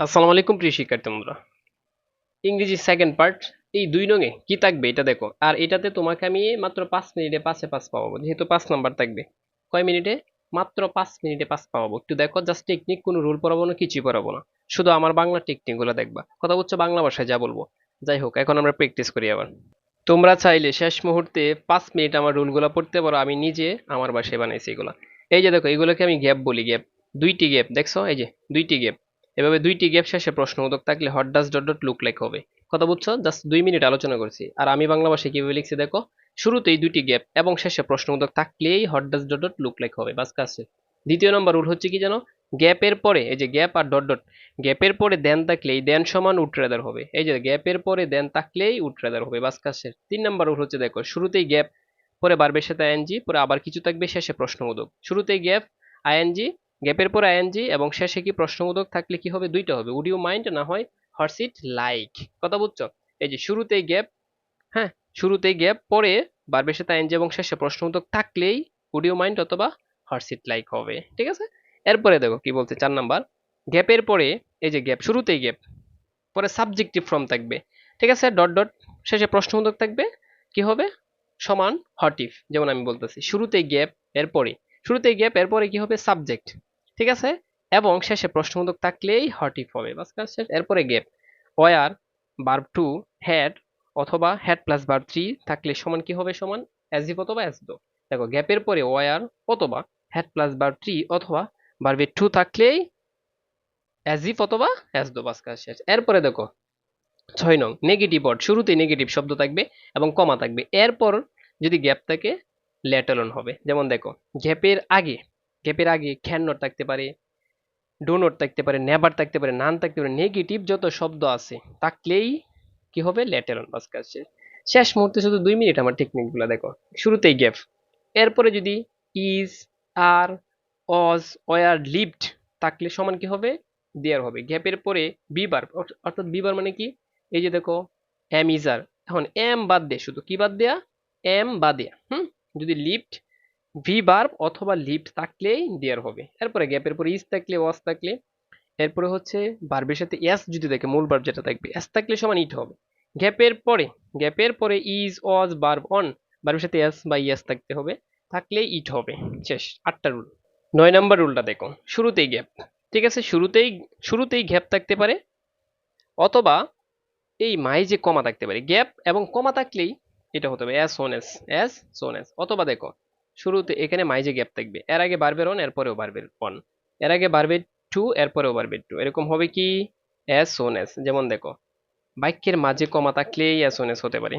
আসসালামু আলাইকুম, প্রিয় শিক্ষার্থী বন্ধুরা। ইংরেজি সেকেন্ড পার্ট এই দুই নঙে কি থাকবে এটা দেখো। আর এটাতে তোমাকে আমি মাত্র পাঁচ মিনিটে পাঁচে পাঁচ পাবো যেহেতু পাঁচ নাম্বার থাকবে। কয় মিনিটে? মাত্র পাঁচ মিনিটে পাঁচ পাবো একটু দেখো জাস্ট টেকনিক কোনো রুল পড়াবো না, কিছুই পড়াবো না। শুধু আমার বাংলা টেকনিকগুলো দেখবা। কথা বলছো বাংলা ভাষায়, যা বলব। যাই হোক, এখন আমরা প্র্যাকটিস করি আবার। তোমরা চাইলে শেষ মুহূর্তে পাঁচ মিনিট আমার রুলগুলো পড়তে পারো, আমি নিজে আমার বাসায় বানাইছি এগুলো। এই যে দেখো, এগুলোকে আমি গ্যাপ বলি গ্যাপ দুইটি গ্যাপ দেখছ? এই যে, দুইটি গ্যাপ এভাবে দুইটি গ্যাপ শেষে প্রশ্নবোধক থাকলে what does dot dot look like হবে। কথা বুঝছ? জাস্ট দুই মিনিট আলোচনা করছি। আর আমি বাংলা ভাষায় কীভাবে লিখছি দেখো? শুরুতেই দুইটি গ্যাপ এবং শেষে প্রশ্নবোধক থাকলেই what does dot dot look like হবে। বাস, কাজ দ্বিতীয় নম্বর রুল হচ্ছে কি জানো? গ্যাপের পরে, এই যে গ্যাপ আর ডট ডট গ্যাপের পরে দেন থাকলেই দেন সমান উট্রেদার হবে। এই যে গ্যাপের পরে দেন থাকলেই উট্রেদার হবে। বাস শেষ। তিন নম্বর রুল হচ্ছে দেখো, শুরুতেই গ্যাপ পরে বারবের সাথে আইএনজি পরে আবার কিছু থাকবে, শেষে প্রশ্নবোধক। শুরুতেই গ্যাপ আইএনজি গ্যাপের পরে আইএনজি এবং শেষে কি প্রশ্নবোধক থাকলে কি হবে? দুইটা হবে। উড ইউ মাইন্ড না হয় হর্স ইট লাইক কথা বুঝছ? এই যে শুরুতেই গ্যাপ হ্যাঁ শুরুতেই গ্যাপ, পরে বারবের সাথে আইএনজি এবং শেষে প্রশ্নবোধক থাকলেই উড ইউ মাইন্ড অথবা হর্স ইট লাইক হবে। ঠিক আছে? এরপরে দেখো কি বলছে চার নাম্বার। গ্যাপের পরে, এই যে গ্যাপ, শুরুতেই গ্যাপ, পরে সাবজেক্টিভ ফর্ম থাকবে। ঠিক আছে? ডট ডট শেষে প্রশ্নবোধক থাকবে। কি হবে? সমান হটিফ যেমন আমি বলতেছি। শুরুতেই গ্যাপ, এরপরে। শুরুতেই গ্যাপ, এরপরে কি হবে? সাবজেক্ট ঠিক আছে? এবং শেষে প্রশ্নবোধক থাকলেই হটিফ হবে। বাস কাজ শেষ। এরপরে gap were verb two had অথবা হ্যাড প্লাস বার্ব থ্রি থাকলে সমান কি হবে? সমান অ্যাজিভ অথবা অ্যাজদো দেখো গ্যাপের পরে ওয়ার অথবা হ্যাড প্লাস বার্ব থ্রি অথবা বার্বে টু থাকলেই অ্যাজিভ অথবা অ্যাজদো বাস কাজ শেষ। এরপরে দেখো, ছয় নং নেগেটিভ ওয়ার্ড শুরুতেই নেগেটিভ শব্দ থাকবে এবং কমা থাকবে। এরপর যদি গ্যাপ থাকে লেটলন হবে। যেমন দেখো গ্যাপের আগে গ্যাপের আগে খ্যান নোট থাকতে পারে ডো নোট থাকতে পারে নেভার থাকতে পারে নান থাকতে পারে নেগেটিভ যত শব্দ আছে, থাকলেই কি হবে? বাস কাজ শেষ শেষ মুহূর্তে শুধু দুই মিনিট আমার টেকনিকগুলো দেখো। শুরুতেই গ্যাপ এরপরে যদি is R Aja war lived থাকলে সমান কি হবে? দেয়ার হবে। গ্যাপের পরে বিবার অর্থাৎ বিবার মানে কি? এই যে দেখো এম ইজার এখন এম বাদ দে, শুধু কি বাদ দেয়া? এম বাদ দেয়া। হুম? যদি লিফট ভি বার্ব অথবা লিফট থাকলেই দেয়ার হবে। এরপরে গ্যাপের পরে ইজ থাকলে ওয়াজ থাকলে, এরপরে হচ্ছে বার্বের সাথে এস যদি দেখে মূল বার্ব যেটা থাকবে এস থাকলে সমান ইট হবে। গ্যাপের পরে গ্যাপের পরে ইজ ওয়াজ বার্ব অন বার্বের সাথে এস বা ইএস থাকতে হবে, থাকলেই ইট হবে। শেষ, আটটা রুল নয় নাম্বার রুলটা দেখো, শুরুতেই গ্যাপ ঠিক আছে, শুরুতেই শুরুতেই গ্যাপ থাকতে পারে, অথবা এই মাই যে কমা থাকতে পারে গ্যাপ এবং কমা থাকলেই এটা হতে হবে as on as as soon as অথবা দেখো শুরুতে এখানে মাইজে গ্যাপ থাকবে, এর আগে বারবের অন এরপরেও বারবের অন এর আগে বারবের টু এরপরেও বারবের টু এরকম হবে কি? এস ওন এস যেমন দেখো, বাক্যের মাঝে কমা থাকলেই এস ওন এস হতে পারে।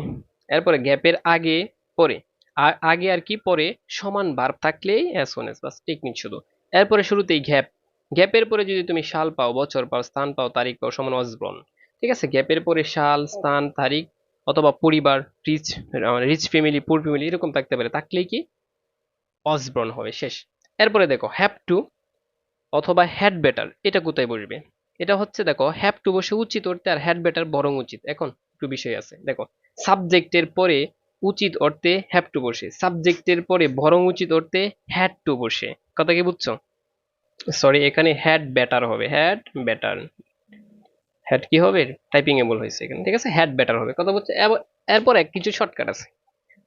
এরপরে গ্যাপের আগে, পরে। আ- আগে আর কি? পরে সমান ভার্ব থাকলেই এস ওন এস বাস টেকনিক শুধু। এরপরে শুরুতেই গ্যাপ গ্যাপের পরে যদি তুমি সাল পাও, বছর পাও, স্থান পাও, তারিখ পাও, সমান অজব্রন ঠিক আছে? গ্যাপের পরে সাল, স্থান, তারিখ অথবা পরিবার rich rich family poor family এরকম থাকতে পারে। থাকলেই কি? অসব্রন হবে, শেষ। এরপরে দেখো হ্যাপ টু অথবা হ্যাড বেটার এটা কোথায় বসবে? এটা হচ্ছে দেখো হ্যাপ টু বসে উচিত অর্থে আর হ্যাড বেটার বরং উচিত। এখন একটু বিষয় আছে। দেখো সাবজেক্টের পরে উচিত অর্থে হ্যাপ টু বসে সাবজেক্টের পরে বরং উচিত অর্থে হ্যাড টু বসে। কথা কি বুঝছ? সরি এখানে হ্যাড বেটার হবে। হ্যাড বেটার হ্যাড কি হবে? টাইপিং এ ভুল হয়েছে এখানে। ঠিক আছে? হ্যাড বেটার হবে। কথা বলছে এরপরে কিছু শর্টকাট আছে।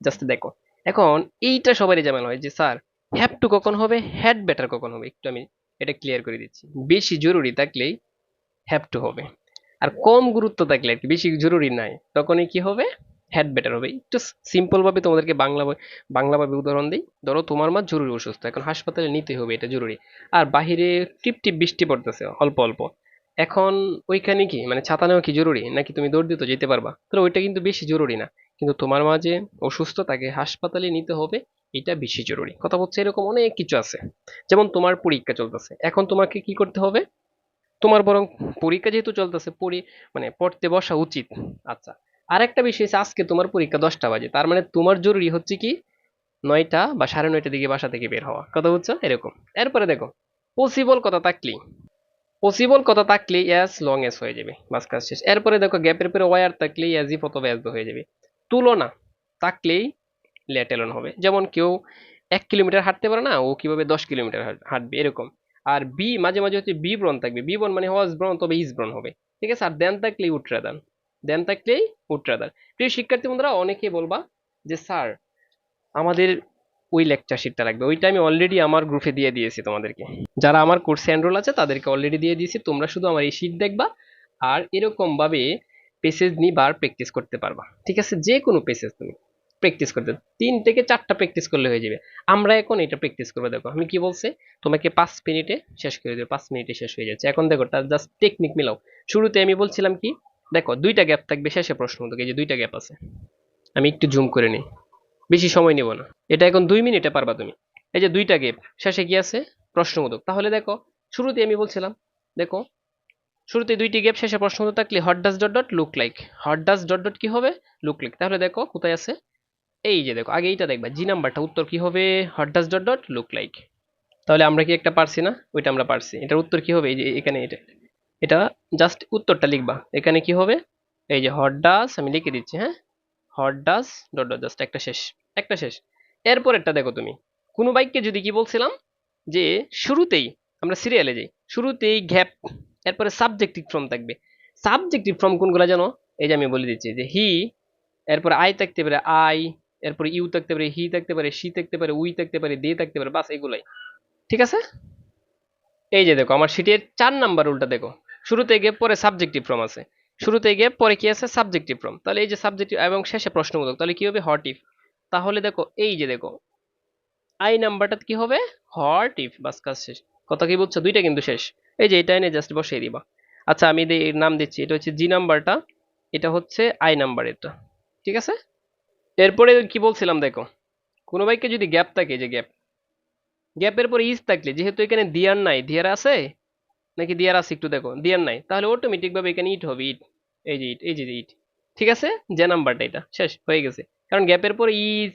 জাস্ট দেখো। এখন এইটা সবারই জানা হয় যে, স্যার হ্যাভ টু কখন হবে? হ্যাড বেটার কখন হবে? একটু আমি এটা ক্লিয়ার করে দিচ্ছি। বেশি জরুরি থাকলেই হ্যাভ টু হবে। আর কম গুরুত্ব থাকলে আর কি, বেশি জরুরি নাই। তখনই কি হবে? হ্যাড বেটার হবে। একটু সিম্পল ভাবে তোমাদেরকে বাংলা বই- বাংলা ভাবে উদাহরণ দিই। ধরো তোমার মা জরুরি অসুস্থ, এখন হাসপাতালে নিতে হবে, এটা জরুরি। আর বাহিরে টিপ টিপ বৃষ্টি পড়তেছে, অল্প অল্প। এখন ওইখানে কি মানে ছাতা নেওয়া কি জরুরি? নাকি তুমি দৌড় দিতে যেতে পারবা? তাহলে ওইটা কিন্তু বেশি জরুরি না। কিন্তু তোমার মা যে অসুস্থ তাকে হাসপাতালে নিতে হবে, এটা বেশি জরুরি। কথা বলছে এরকম অনেক কিছু আছে। যেমন তোমার পরীক্ষা চলতেছে। এখন তোমাকে কি করতে হবে? তোমার বরং পরীক্ষা যেহেতু চলতেছে পড়ি মানে পড়তে বসা উচিত। আচ্ছা আর একটা বিষয় হচ্ছে আজকে তোমার পরীক্ষা দশটা বাজে। তার মানে তোমার জরুরি হচ্ছে কি? নয়টা বা সাড়ে নয়টার দিকে বাসা থেকে বের হওয়া। কথা বুঝছ এরকম। এরপরে দেখো পসিবল কথা থাকলেই পসিবল কথা থাকলে অ্যাজ লং এস হয়ে যাবে। বাস কাজ শেষ। এরপরে দেখো গ্যাপের পরে ওয়ার থাকলেই অ্যাজ ইফ অথবা অ্যাজ হয়ে যাবে। তুলনা থাকলেই লেটেলন হবে। যেমন কেউ এক কিলোমিটার হাঁটতে পারে না, ও কীভাবে দশ কিলোমিটার হাঁটবে, এরকম। আর বি মাঝে মাঝে হচ্ছে বি ব্রণ থাকবে। বি ব্রণ মানে হজ ব্রণ তবে ইস ব্রণ হবে। ঠিক আছে? আর দেন থাকলেই উট্রা দেন। থাকলেই উট্রা দেন। প্রিয় শিক্ষার্থী বন্ধুরা অনেকেই বলবা যে, স্যার, আমাদের ওই লেকচার শিটটা লাগবে। ওইটা আমি অলরেডি আমার গ্রুপে দিয়ে দিয়েছি তোমাদেরকে। যারা আমার কোর্সে এনরোল আছে, তাদেরকে অলরেডি দিয়ে দিয়েছি। তোমরা শুধু আমার এই শিট দেখবা। আর এরকম ভাবে পেসেজ নিবা আর প্র্যাকটিস করতে পারবা। ঠিক আছে? যে কোনো পেসেজ তুমি প্র্যাকটিস করতে, তিন থেকে চারটা প্র্যাকটিস করলে হয়ে যাবে। আমরা এখন এটা প্র্যাকটিস করব, দেখো। আমি কি বলছে? তোমাকে পাঁচ মিনিটে শেষ করে দেবো, পাঁচ মিনিটে শেষ হয়ে যাচ্ছে। এখন দেখো, তার জাস্ট টেকনিক মিলাও। শুরুতে আমি বলছিলাম কি? দেখো, দুইটা গ্যাপ থাকবে শেষে প্রশ্ন এই যে দুইটা গ্যাপ আছে। আমি একটু জুম করে নিই। বেশি সময় নেব না। এটা এখন দুই মিনিটে পারবা তুমি। এই যে দুইটা গ্যাপ শেষে কি আছে? প্রশ্নবোধক তাহলে দেখো, শুরুতে আমি বলছিলাম, দেখো শুরুতে দুইটি গ্যাপ শেষে প্রশ্নবোধক থাকলে what does dot dot look like what does dot dot কি হবে? লুক লাইক তাহলে দেখো, কোথায় আছে? এই যে দেখো, আগে এইটা দেখবা জি নাম্বারটা, উত্তর কি হবে? What does dot dot look like তাহলে আমরা কি একটা পারছি না? ওইটা আমরা পারছি। এটার উত্তর কি হবে? এই যে এখানে এটা। এটা জাস্ট উত্তরটা লিখবা। এখানে কি হবে? এই যে হট ডাস আমি লিখে দিচ্ছি হ্যাঁ? What does dot dot just একটা শেষ একটা শেষ। এরপরেরটা দেখো তুমি। কোনো বাইককে যদি কি বলছিলাম? যে শুরুতেই, আমরা সিরিয়ালে যাই, শুরুতেই গ্যাপ এরপরে সাবজেক্টিভ ফর্ম থাকবে। সাবজেক্টিভ ফর্ম কোনগুলো জানো? এই যে আমি বলে দিচ্ছি যে হি এরপরে আই থাকতে পারে আই এরপরে ইউ থাকতে পারে হি থাকতে পারে সি থাকতে পারে উই থাকতে পারে দে থাকতে পারে, বাস এগুলাই ঠিক আছে? এই যে দেখো, আমার সিটের চার নাম্বার উল্টা দেখো। শুরুতে গিয়ে পরে সাবজেক্টিভ ফর্ম আছে। শুরুতে গিয়ে পরে কি আছে? সাবজেক্টিভ ফর্ম তাহলে এই যে সাবজেক্টিভ এবং শেষে প্রশ্নবোধক, তাহলে কি হবে? হট ইফ তাহলে দেখো, এই যে দেখো আই নাম্বারটা কি হবে? হট ইফ বাস কাজ শেষ। কথা কি বুঝছ? দুইটা কিন্তু শেষ। এই যে এটা এনে জাস্ট বসিয়ে দিবা। আচ্ছা আমি এর নাম দিচ্ছি। এটা হচ্ছে জি নাম্বারটা, এটা হচ্ছে আই নাম্বার এটা। ঠিক আছে? এরপরে কি বলছিলাম দেখো, কোনো বাইকে যদি গ্যাপ থাকে যে গ্যাপ, গ্যাপের পরে ইজ থাকলে, যেহেতু এখানে দিয়ার নাই, দিয়ার আছে? নাকি দিয়ার আছে একটু দেখো, দিয়ার নাই, তাহলে অটোমেটিকভাবে এখানে ইট হবে ইট এই যে ইট এই যে ইট ঠিক আছে? যে নাম্বারটা এটা, শেষ, হয়ে গেছে। কারণ গ্যাপের পরে ইজ,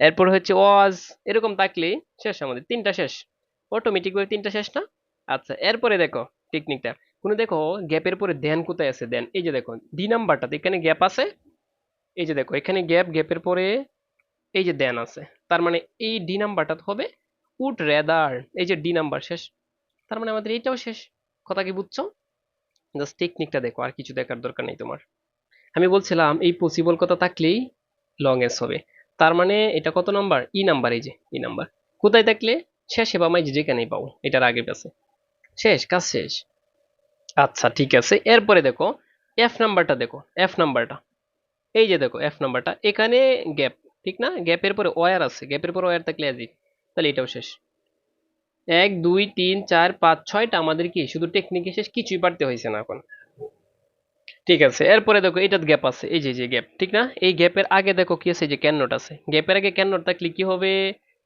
এরপর হচ্ছে ওয়াজ, এরকম থাকলে শেষ আমাদের, তিনটা শেষ। অটোমেটিকভাবে তিনটা শেষ না? আচ্ছা এরপরে দেখো টেকনিকটা কোনো দেখো গ্যাপের পরে দেন কোথায় আছে? দেন, এই যে দেখো ডি নাম্বারটাতে এখানে গ্যাপ আছে। এই যে দেখো, এখানে গ্যাপ, গ্যাপের পরে এই যে দেন আছে। তার মানে এই ডি নাম্বারটা হবে উড রেদার এই যে ডি নাম্বার শেষ। তার মানে আমাদের এইটাও শেষ। কথা কি বুঝছ? জাস্ট টেকনিকটা দেখো, আর কিছু দেখার দরকার নেই তোমার। আমি বলছিলাম, এই পসিবল কথা থাকলেই লং এস হবে। তার মানে এটা কত নাম্বার ই নাম্বার এই যে ই নাম্বার কোথায় থাকলে? শেষে বা মাই যেখানেই পাবো এটার আগে পাশে শেষ, কাজ শেষ। আচ্ছা ঠিক আছে। এরপরে দেখো এফ নাম্বারটা দেখো এফ নাম্বারটা এই যে দেখো এফ নাম্বারটা এখানে গ্যাপ ঠিক না? গ্যাপের পরে ওয়ার আছে। গ্যাপের পরে ওয়ার থাকলে অ্যাজ তাহলে এটাও শেষ। এক, দুই, তিন, চার, পাঁচ, ছয়টা আমাদের কি? শুধু টেকনিকে শেষ, কিছুই পারতে হয়েছে না এখন। ঠিক আছে, এরপরে দেখো এটার গ্যাপ আছে। এই যে যে গ্যাপ ঠিক না? এই গ্যাপের আগে দেখো কি আছে? যে ক্যান নোট আছে। গ্যাপের আগে ক্যান নোট থাকলে কি হবে?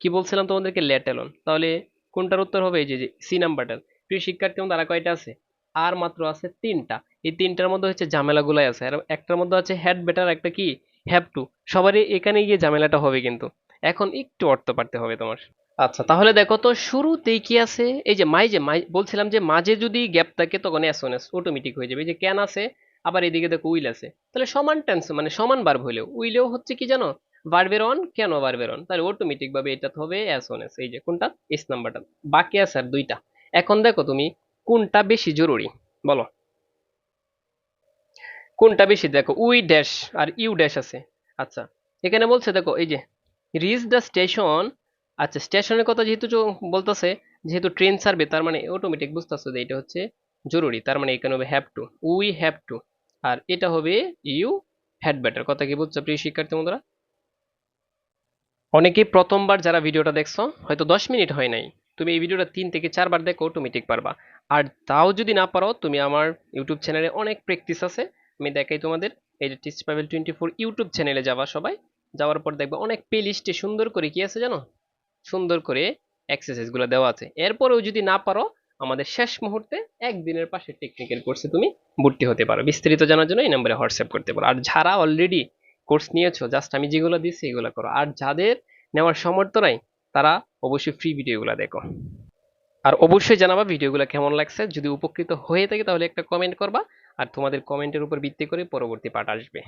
কি বলছিলাম তোমাদেরকে? লেটেলন তাহলে কোনটার উত্তর হবে? এই যে সি নাম্বারটার প্রিয় শিক্ষার্থী আর কয়টা আছে? আর মাত্র আছে তিনটা। এই তিনটার মধ্যে হচ্ছে ঝামেলাগুলাই আছে। আর একটার মধ্যে আছে হ্যাড বেটার একটা কি? হ্যাভ টু সবারই এখানে গিয়ে ঝামেলাটা হবে কিন্তু। এখন একটু অর্থ পারতে হবে তোমার। আচ্ছা তাহলে দেখো তো শুরুতেই কি আছে? এই যে মাই যে মাই, বলছিলাম যে মাঝে যদি গ্যাপ থাকে তখন এস ওন এস অটোমেটিক হয়ে যাবে। এই যে ক্যান আছে, আবার এদিকে দেখো উইল আছে। তাহলে সমান টেন্স মানে সমান ভার্ব হইলেও উইলেও হচ্ছে কি জানো? ভার্বের অন কেন ভার্বের অন তাহলে অটোমেটিক ভাবে এটা হবে এস ওন এস এই যে কোনটা? এস নাম্বারটা বাকি আছে আর দুইটা। এখন দেখো তুমি, কোনটা বেশি জরুরি? বলো। কোনটা বেশি? দেখো, উই ড্যাশ আর ইউ ড্যাশ আছে। আচ্ছা এখানে বলছে দেখো, এই যে রিচ দ্য স্টেশন আচ্ছা স্টেশনের কথা যেহেতু বলতেছে, যেহেতু ট্রেন ছাড়বে, তার মানে অটোমেটিক বুঝতেছো যে এটা হচ্ছে জরুরি, তার মানে এখানে হবে have to we have to আর এটা হবে ইউ হ্যাড ব্যাটার কথা কি বুঝছ প্রিয় শিক্ষার্থী বন্ধুরা? অনেকেই প্রথমবার যারা ভিডিওটা দেখছ, হয়তো দশ মিনিট হয় নাই। তুমি এই ভিডিওটা তিন থেকে চারবার দেখো তুমি অটোমেটিক পারবা। আর তাও যদি না পারো, তুমি আমার ইউটিউব চ্যানেলে অনেক প্র্যাকটিস আছে। আমি দেখাই তোমাদের। এই যে teach Pabel twenty four YouTube চ্যানেলে যাবা সবাই। যাওয়ার পর দেখবে অনেক প্লে লিস্টে সুন্দর করে কি আছে জানো? সুন্দর করে এক্সারসাইজগুলো দেওয়া আছে। এরপরেও যদি না পারো, আমাদের শেষ মুহূর্তে একদিনের পাশে টেকনিক্যাল কোর্সে তুমি ভর্তি হতে পারো। বিস্তারিত জানার জন্য এই নম্বরে হোয়াটসঅ্যাপ করতে পারো। আর যারা অলরেডি কোর্স নিয়েছো জাস্ট আমি যেগুলো দিচ্ছি এগুলো করো। আর যাদের নেওয়ার সামর্থ্য নাই তারা অবশ্যই ফ্রি ভিডিওগুলো দেখো। আর অবশ্যই জানাবা ভিডিওগুলো কেমন লাগছে। যদি উপকৃত হয়ে থাকে তাহলে একটা কমেন্ট করবা। আর তোমাদের কমেন্টের উপর ভিত্তি করে পরবর্তী পাঠ আসবে।